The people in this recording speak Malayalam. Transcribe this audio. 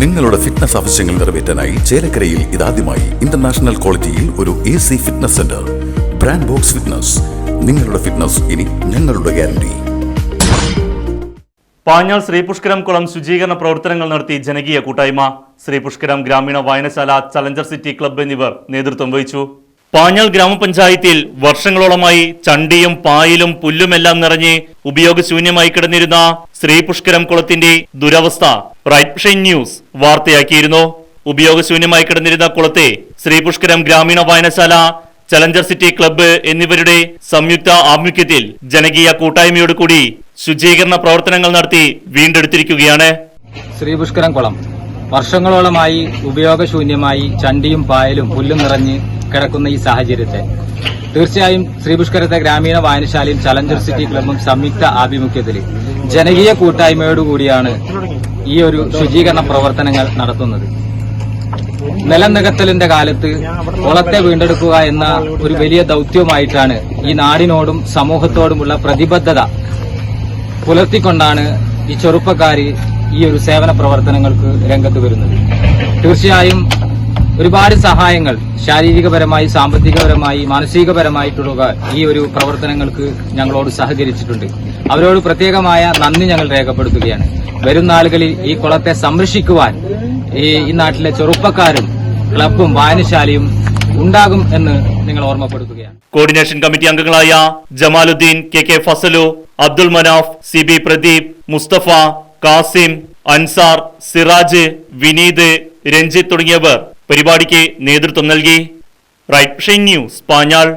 നിങ്ങളുടെ ഫിറ്റ്നസ് ആവശ്യങ്ങൾ നിറവേറ്റാനായി ചേലക്കരയിൽ ഇതാദ്യമായി ഇന്റർനാഷണൽ ക്വാളിറ്റിയിൽ ഒരു A C fitness centre brand Box Fitness നിങ്ങളുടെ ഫിറ്റ്നസ് ഇനി ഞങ്ങളുടെ ഗ്യാരണ്ടി പാഞ്ഞാൾ ശ്രീപുഷ്കരം കുളം ശുചീകരണ പ്രവർത്തനങ്ങൾ നടത്തി ജനകീയ കൂട്ടായ്മ. ശ്രീപുഷ്കരം ഗ്രാമീണ വായനശാല ചലഞ്ചർ സിറ്റി ക്ലബ്ബ് എന്നിവർ നേതൃത്വം വഹിച്ചു. പാഞ്ഞാൾ ഗ്രാമപഞ്ചായത്തിൽ വർഷങ്ങളോളമായി ചണ്ടിയും പായലും പുല്ലുമെല്ലാം നിറഞ്ഞ് ഉപയോഗശൂന്യമായി കിടന്നിരുന്ന ശ്രീപുഷ്കരം കുളത്തിന്റെ ദുരവസ്ഥ റൈറ്റ് ഷൈൻ ന്യൂസ് വാർത്തയാക്കിയിരുന്നു. ഉപയോഗശൂന്യമായി കിടന്നിരുന്ന കുളത്തെ ശ്രീപുഷ്കരം ഗ്രാമീണ വായനശാല ചലഞ്ചർ സിറ്റി ക്ലബ്ബ് എന്നിവരുടെ സംയുക്ത ആഭിമുഖ്യത്തിൽ ജനകീയ കൂട്ടായ്മയോടുകൂടി ശുചീകരണ പ്രവർത്തനങ്ങൾ നടത്തി വീണ്ടെടുത്തിരിക്കുകയാണ്. ശ്രീപുഷ്കരം കുളം. വർഷങ്ങളോളമായി ഉപയോഗശൂന്യമായി ചണ്ടിയും പായലും പുല്ലും നിറഞ്ഞ് കിടക്കുന്ന ഈ സാഹചര്യത്തെ. തീർച്ചയായും ശ്രീപുഷ്കരത്തെ ഗ്രാമീണ വായനശാലയും ചലഞ്ചർ സിറ്റി ക്ലബും സംയുക്ത ആഭിമുഖ്യത്തിൽ ജനകീയ കൂട്ടായ്മയോടുകൂടിയാണ് ഈ ഒരു ശുചീകരണ പ്രവർത്തനങ്ങൾ നടത്തുന്നത്. നിലം നികത്തലിന്റെ കാലത്ത് കുളത്തെ വീണ്ടെടുക്കുക എന്ന ഒരു വലിയ ദൗത്യവുമായിട്ടാണ് ഈ നാടിനോടും സമൂഹത്തോടുമുള്ള പ്രതിബദ്ധത പുലർത്തിക്കൊണ്ടാണ് ഈ ചെറുപ്പക്കാര് ഈ ഒരു സേവന പ്രവർത്തനങ്ങൾക്ക് രംഗത്ത് വരുന്നത്. തീർച്ചയായും ഒരുപാട് സഹായങ്ങൾ ശാരീരികപരമായി സാമ്പത്തികപരമായി മാനസികപരമായിട്ടുള്ള ഈ ഒരു പ്രവർത്തനങ്ങൾക്ക് ഞങ്ങളോട് സഹകരിച്ചിട്ടുണ്ട്. അവരോട് പ്രത്യേകമായ നന്ദി ഞങ്ങൾ രേഖപ്പെടുത്തുകയാണ്. വരും നാളുകളിൽ ഈ കുളത്തെ സംരക്ഷിക്കുവാൻ ഈ ഈ നാട്ടിലെ ചെറുപ്പക്കാരും ക്ലബും വായനശാലയും ഉണ്ടാകും എന്ന് നിങ്ങൾ ഓർമ്മപ്പെടുത്തുകയാണ്. കോർഡിനേഷൻ കമ്മിറ്റി അംഗങ്ങളായ Jamaluddin K K Fazalu Abdul Manaf C B Pradeep Mustafa Kasim Ansar Siraj Vineeth Ranjith തുടങ്ങിയവർ പരിപാടിക്ക് നേതൃത്വം നൽകി. Right News Panjal.